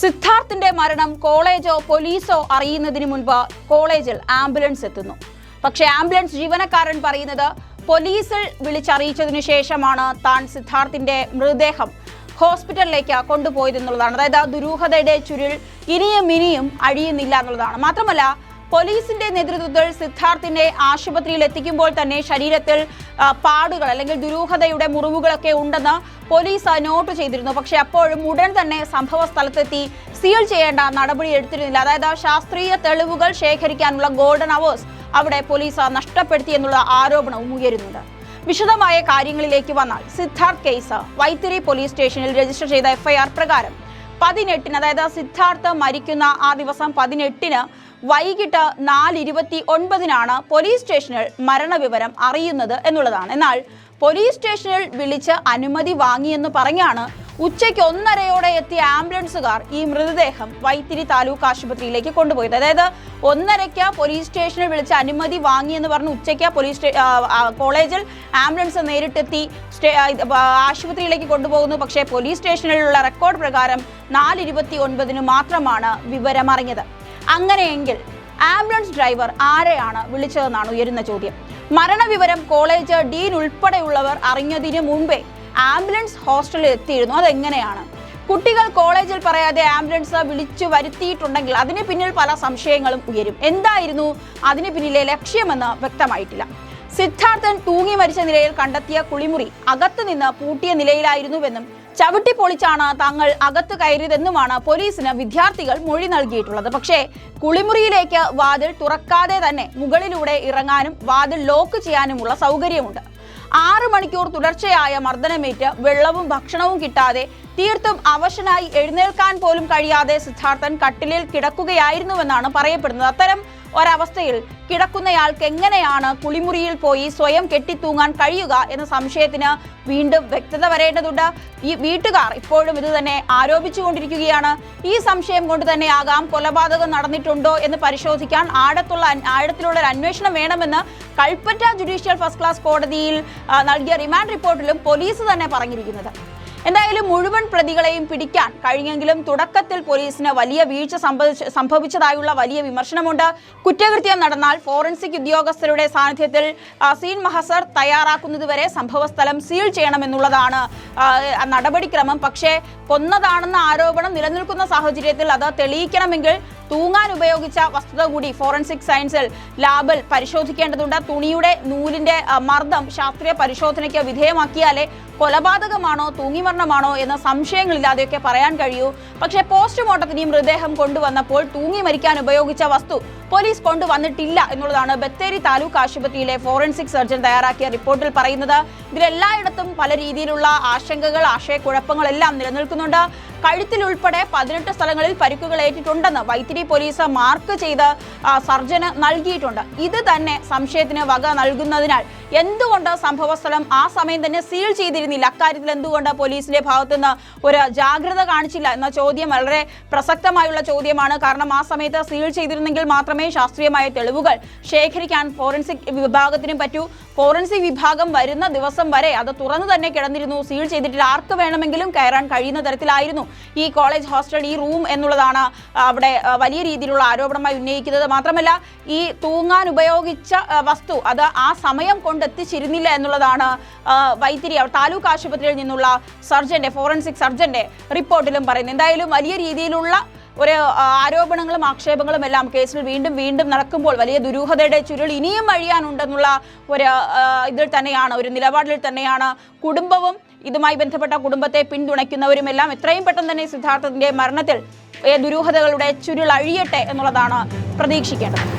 സിദ്ധാർത്ഥിന്റെ മരണം കോളേജോ പോലീസോ അറിയുന്നതിന് മുൻപ് കോളേജിൽ ആംബുലൻസ് എത്തുന്നു. പക്ഷേ ആംബുലൻസ് ജീവനക്കാരൻ പറയുന്നത് പോലീസിൽ വിളിച്ചറിയിച്ചതിനു ശേഷമാണ് താൻ സിദ്ധാർത്ഥിന്റെ മൃതദേഹം ഹോസ്പിറ്റലിലേക്ക് കൊണ്ടുപോയതെന്നുള്ളതാണ്. അതായത് ആ ദുരൂഹതയുടെ ചുരുൾ ഇനിയും ഇനിയും അഴിയുന്നില്ല എന്നുള്ളതാണ്. മാത്രമല്ല പോലീസിന്റെ നേതൃത്വത്തിൽ സിദ്ധാർത്ഥിനെ ആശുപത്രിയിൽ എത്തിക്കുമ്പോൾ തന്നെ ശരീരത്തിൽ പാടുകൾ അല്ലെങ്കിൽ ദുരൂഹതയുടെ മുറിവുകളൊക്കെ ഉണ്ടെന്ന് പോലീസ് നോട്ട് ചെയ്തിരുന്നു. പക്ഷെ അപ്പോഴും ഉടൻ തന്നെ സംഭവ സ്ഥലത്തെത്തി സീൽ ചെയ്യേണ്ട നടപടി എടുത്തിരുന്നില്ല. അതായത് ശാസ്ത്രീയ തെളിവുകൾ ശേഖരിക്കാനുള്ള ഗോൾഡൻ അവേഴ്സ് അവിടെ പോലീസ് നഷ്ടപ്പെടുത്തി എന്നുള്ള ആരോപണവും ഉയരുന്നുണ്ട്. വിശദമായ കാര്യങ്ങളിലേക്ക് വന്നാൽ സിദ്ധാർത്ഥ് കേസ് വൈത്തിരി പോലീസ് സ്റ്റേഷനിൽ രജിസ്റ്റർ ചെയ്ത എഫ്ഐആർ പ്രകാരം പതിനെട്ടിന് അതായത് സിദ്ധാർത്ഥ് മരിക്കുന്ന ആ ദിവസം പതിനെട്ടിന് വൈകിട്ട് നാല് ഇരുപത്തി ഒൻപതിനാണ് പോലീസ് സ്റ്റേഷനിൽ മരണവിവരം അറിയുന്നത് എന്നുള്ളതാണ്. എന്നാൽ പോലീസ് സ്റ്റേഷനിൽ വിളിച്ച് അനുമതി വാങ്ങിയെന്ന് പറഞ്ഞാണ് ഉച്ചയ്ക്ക് ഒന്നരയോടെ എത്തിയ ആംബുലൻസുകാർ ഈ മൃതദേഹം വൈത്തിരി താലൂക്ക് ആശുപത്രിയിലേക്ക് കൊണ്ടുപോയത്. അതായത് ഒന്നരയ്ക്ക് പോലീസ് സ്റ്റേഷനിൽ വിളിച്ച് അനുമതി വാങ്ങിയെന്ന് പറഞ്ഞ് ഉച്ചയ്ക്ക് പോലീസ് കോളേജിൽ ആംബുലൻസ് നേരിട്ടെത്തി ആശുപത്രിയിലേക്ക് കൊണ്ടുപോകുന്നു. പക്ഷേ പോലീസ് സ്റ്റേഷനിലുള്ള റെക്കോർഡ് പ്രകാരം നാല് ഒൻപതിന് മാത്രമാണ് വിവരമറിഞ്ഞത്. അങ്ങനെയെങ്കിൽ ആംബുലൻസ് ഡ്രൈവർ ആരെയാണ് വിളിച്ചതെന്നാണ് ഉയരുന്ന ചോദ്യം. മരണവിവരം കോളേജ് ഡീൻ ഉൾപ്പെടെയുള്ളവർ അറിഞ്ഞതിന് മുമ്പേ ആംബുലൻസ് ഹോസ്റ്റലിൽ എത്തിയിരുന്നു. അതെങ്ങനെയാണ്? കുട്ടികൾ കോളേജിൽ പറയാതെ ആംബുലൻസ് വിളിച്ചു വരുത്തിയിട്ടുണ്ടെങ്കിൽ അതിന് പിന്നിൽ പല സംശയങ്ങളും ഉയരും. എന്തായിരുന്നു അതിന് പിന്നിലെ ലക്ഷ്യമെന്ന് വ്യക്തമായിട്ടില്ല. സിദ്ധാർത്ഥൻ തൂങ്ങി മരിച്ച നിലയിൽ കണ്ടെത്തിയ കുളിമുറി അകത്തുനിന്ന് പൂട്ടിയ നിലയിലായിരുന്നുവെന്നും ചവിട്ടി പൊളിച്ചാണ് തങ്ങൾ അകത്ത് കയറിയതെന്നുമാണ് പോലീസിന് വിദ്യാർത്ഥികൾ മൊഴി നൽകിയിട്ടുള്ളത്. പക്ഷേ കുളിമുറിയിലേക്ക് വാതിൽ തുറക്കാതെ തന്നെ മുകളിലൂടെ ഇറങ്ങാനും വാതിൽ ലോക്ക് ചെയ്യാനുമുള്ള സൗകര്യമുണ്ട്. ആറ് മണിക്കൂർ തുടർച്ചയായ മർദ്ദനമേറ്റ് വെള്ളവും ഭക്ഷണവും കിട്ടാതെ തീർത്തും അവശനായി എഴുന്നേൽക്കാൻ പോലും കഴിയാതെ സിദ്ധാർത്ഥൻ കട്ടിലിൽ കിടക്കുകയായിരുന്നുവെന്നാണ് പറയപ്പെടുന്നത്. അത്തരം ഒരവസ്ഥയിൽ കിടക്കുന്നയാൾക്ക് എങ്ങനെയാണ് കുളിമുറിയിൽ പോയി സ്വയം കെട്ടിത്തൂങ്ങാൻ കഴിയുക എന്ന സംശയത്തിന് വീണ്ടും വ്യക്തത വരേണ്ടതുണ്ട്. ഈ വീട്ടുകാർ ഇപ്പോഴും ഇത് തന്നെ ആരോപിച്ചുകൊണ്ടിരിക്കുകയാണ്. ഈ സംശയം കൊണ്ട് തന്നെ ആകാം കൊലപാതകം നടന്നിട്ടുണ്ടോ എന്ന് പരിശോധിക്കാൻ ആഴത്തുള്ള ആഴത്തിലുള്ള ഒരു അന്വേഷണം വേണമെന്ന് കൽപ്പറ്റ ജുഡീഷ്യൽ ഫസ്റ്റ് ക്ലാസ് കോടതിയിൽ നൽകിയ റിമാൻഡ് റിപ്പോർട്ടിലും പോലീസ് തന്നെ പറഞ്ഞിരിക്കുന്നത്. എന്തായാലും മുഴുവൻ പ്രതികളെയും പിടിക്കാൻ കഴിഞ്ഞെങ്കിലും തുടക്കത്തിൽ പോലീസിന് വലിയ വീഴ്ച സംഭവിച്ചതായുള്ള വലിയ വിമർശനമുണ്ട്. കുറ്റകൃത്യം നടന്നാൽ ഫോറൻസിക് ഉദ്യോഗസ്ഥരുടെ സാന്നിധ്യത്തിൽ സീൻ മഹസർ തയ്യാറാക്കുന്നതുവരെ സംഭവസ്ഥലം സീൽ ചെയ്യണമെന്നുള്ളതാണ് നടപടിക്രമം. പക്ഷേ കൊന്നതാണെന്ന ആരോപണം നിലനിൽക്കുന്ന സാഹചര്യത്തിൽ അത് തെളിയിക്കണമെങ്കിൽ തൂങ്ങാൻ ഉപയോഗിച്ച വസ്തുത കൂടി ഫോറൻസിക് സയൻസിൽ ലാബിൽ പരിശോധിക്കേണ്ടതുണ്ട്. തുണിയുടെ നൂലിന്റെ മർദ്ദം ശാസ്ത്രീയ പരിശോധനയ്ക്ക് വിധേയമാക്കിയാലേ കൊലപാതകമാണോ തൂങ്ങിമരണമാണോ എന്ന സംശയങ്ങളില്ലാതെയൊക്കെ പറയാൻ കഴിയൂ. പക്ഷേ പോസ്റ്റ്മോർട്ടത്തിന് മൃതദേഹം കൊണ്ടുവന്നപ്പോൾ തൂങ്ങി മരിക്കാൻ ഉപയോഗിച്ച വസ്തു പോലീസ് കൊണ്ടുവന്നിട്ടില്ല എന്നുള്ളതാണ് ബത്തേരി താലൂക്ക് ആശുപത്രിയിലെ ഫോറൻസിക് സർജൻ തയ്യാറാക്കിയ റിപ്പോർട്ടിൽ പറയുന്നത്. ഇതിലെല്ലായിടത്തും പല രീതിയിലുള്ള ആശങ്കകൾ ആശയക്കുഴപ്പങ്ങളെല്ലാം നിലനിൽക്കുന്നുണ്ട്. കഴുത്തിൽ ഉൾപ്പെടെ പതിനെട്ട് സ്ഥലങ്ങളിൽ പരിക്കുകൾ ഏറ്റിട്ടുണ്ടെന്ന് വൈത്തിരി പോലീസ് മാർക്ക് ചെയ്ത് സർജന് നൽകിയിട്ടുണ്ട്. ഇത് തന്നെ സംശയത്തിന് വക നൽകുന്നതിനാൽ എന്തുകൊണ്ട് സംഭവസ്ഥലം ആ സമയം തന്നെ സീൽ ചെയ്തിരുന്നില്ല? അക്കാര്യത്തിൽ എന്തുകൊണ്ട് പോലീസിന്റെ ഭാഗത്തു നിന്ന് ഒരു ജാഗ്രത കാണിച്ചില്ല എന്ന ചോദ്യം വളരെ പ്രസക്തമായുള്ള ചോദ്യമാണ്. കാരണം ആ സമയത്ത് സീൽ ചെയ്തിരുന്നെങ്കിൽ മാത്രമേ ശാസ്ത്രീയമായ തെളിവുകൾ ശേഖരിക്കാൻ ഫോറൻസിക് വിഭാഗത്തിനും പറ്റൂ. ഫോറൻസിക് വിഭാഗം വരുന്ന ദിവസം വരെ അത് തുറന്നു തന്നെ കിടന്നിരുന്നു. സീൽ ചെയ്തിട്ടില്ല. ആർക്ക് വേണമെങ്കിലും കയറാൻ കഴിയുന്ന തരത്തിലായിരുന്നു ഈ കോളേജ് ഹോസ്റ്റൽ ഈ റൂം എന്നുള്ളതാണ് അവിടെ വലിയ രീതിയിലുള്ള ആരോപണമായി ഉന്നയിക്കുന്നത്. മാത്രമല്ല ഈ തൂങ്ങാൻ ഉപയോഗിച്ച വസ്തു അത് ആ സമയം എത്തിച്ചിരുന്നില്ല എന്നുള്ളതാണ് വൈത്തിരി താലൂക്ക് ആശുപത്രിയിൽ നിന്നുള്ള സർജന്റെ ഫോറൻസിക് സർജന്റെ റിപ്പോർട്ടിലും പറയുന്നത്. എന്തായാലും വലിയ രീതിയിലുള്ള ഒരു ആരോപണങ്ങളും ആക്ഷേപങ്ങളും എല്ലാം കേസിൽ വീണ്ടും വീണ്ടും നടക്കുമ്പോൾ വലിയ ദുരൂഹതയുടെ ചുരുൾ ഇനിയും അഴിയാനുണ്ടെന്നുള്ള ഒരു ഇതിൽ തന്നെയാണ് ഒരു നിലപാടിൽ തന്നെയാണ് കുടുംബവും ഇതുമായി ബന്ധപ്പെട്ട കുടുംബത്തെ പിന്തുണയ്ക്കുന്നവരുമെല്ലാം എത്രയും പെട്ടെന്ന് തന്നെ സിദ്ധാർത്ഥത്തിന്റെ മരണത്തിൽ ദുരൂഹതകളുടെ ചുരുൾ അഴിയട്ടെ എന്നുള്ളതാണ് പ്രതീക്ഷിക്കേണ്ടത്.